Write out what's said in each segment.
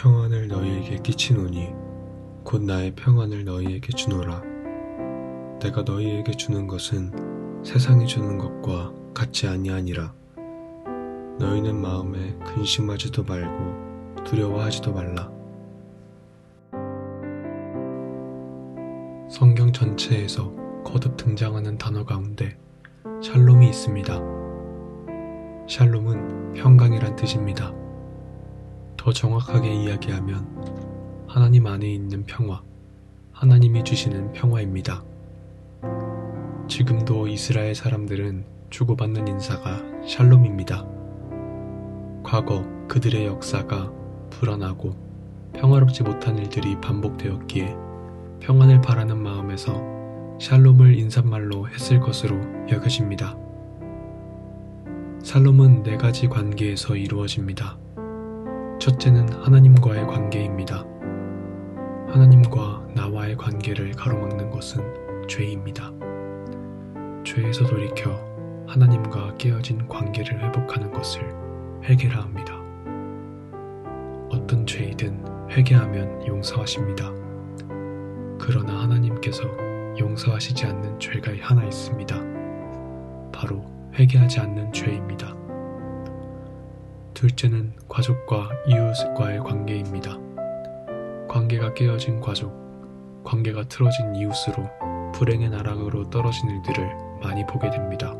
평안을 너희에게 끼치노니 곧 나의 평안을 너희에게 주노라. 내가 너희에게 주는 것은 세상이 주는 것과 같지 아니하니라. 너희는 마음에 근심하지도 말고 두려워하지도 말라. 성경 전체에서 거듭 등장하는 단어 가운데 샬롬이 있습니다. 샬롬은 평강이란 뜻입니다. 더 정확하게 이야기하면 하나님 안에 있는 평화, 하나님이 주시는 평화입니다. 지금도 이스라엘 사람들은 주고받는 인사가 샬롬입니다. 과거 그들의 역사가 불안하고 평화롭지 못한 일들이 반복되었기에 평안을 바라는 마음에서 샬롬을 인사말로 했을 것으로 여겨집니다. 샬롬은 네 가지 관계에서 이루어집니다. 첫째는 하나님과의 관계입니다. 하나님과 나와의 관계를 가로막는 것은 죄입니다. 죄에서 돌이켜 하나님과 깨어진 관계를 회복하는 것을 회개라 합니다. 어떤 죄이든 회개하면 용서하십니다. 그러나 하나님께서 용서하시지 않는 죄가 하나 있습니다. 바로 회개하지 않는 죄입니다. 둘째는 가족과 이웃과의 관계입니다. 관계가 깨어진 가족, 관계가 틀어진 이웃으로 불행의 나락으로 떨어진 일들을 많이 보게 됩니다.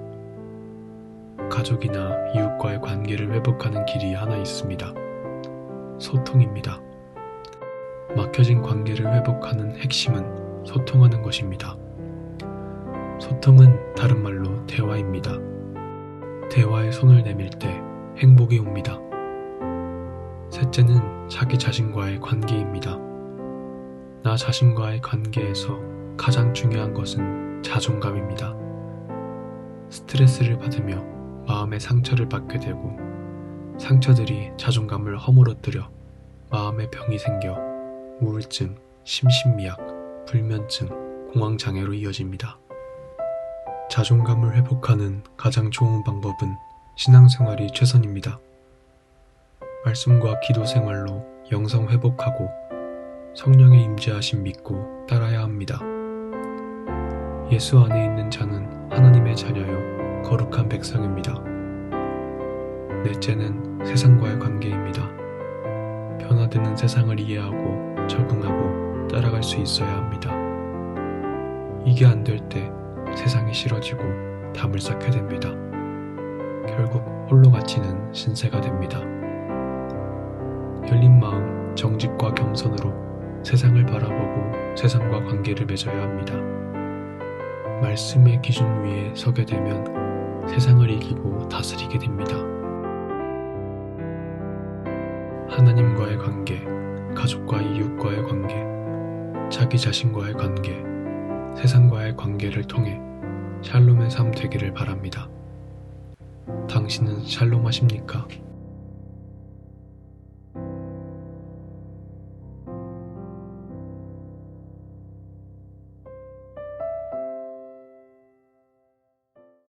가족이나 이웃과의 관계를 회복하는 길이 하나 있습니다. 소통입니다. 막혀진 관계를 회복하는 핵심은 소통하는 것입니다. 소통은 다른 말로 대화입니다. 대화에 손을 내밀 때 행복이 옵니다. 셋째는 자기 자신과의 관계입니다. 나 자신과의 관계에서 가장 중요한 것은 자존감입니다. 스트레스를 받으며 마음의 상처를 받게 되고 상처들이 자존감을 허물어뜨려 마음의 병이 생겨 우울증, 심신미약, 불면증, 공황장애로 이어집니다. 자존감을 회복하는 가장 좋은 방법은 신앙생활이 최선입니다. 말씀과 기도 생활로 영성 회복하고 성령의 임재하심 믿고 따라야 합니다. 예수 안에 있는 자는 하나님의 자녀요 거룩한 백성입니다. 넷째는 세상과의 관계입니다. 변화되는 세상을 이해하고 적응하고 따라갈 수 있어야 합니다. 이게 안 될 때 세상이 싫어지고 담을 쌓게 됩니다. 결국 홀로 갇히는 신세가 됩니다. 열린 마음, 정직과 겸손으로 세상을 바라보고 세상과 관계를 맺어야 합니다. 말씀의 기준 위에 서게 되면 세상을 이기고 다스리게 됩니다. 하나님과의 관계, 가족과 이웃과의 관계, 자기 자신과의 관계, 세상과의 관계를 통해 샬롬의 삶 되기를 바랍니다. 당신은 샬롬 하십니까?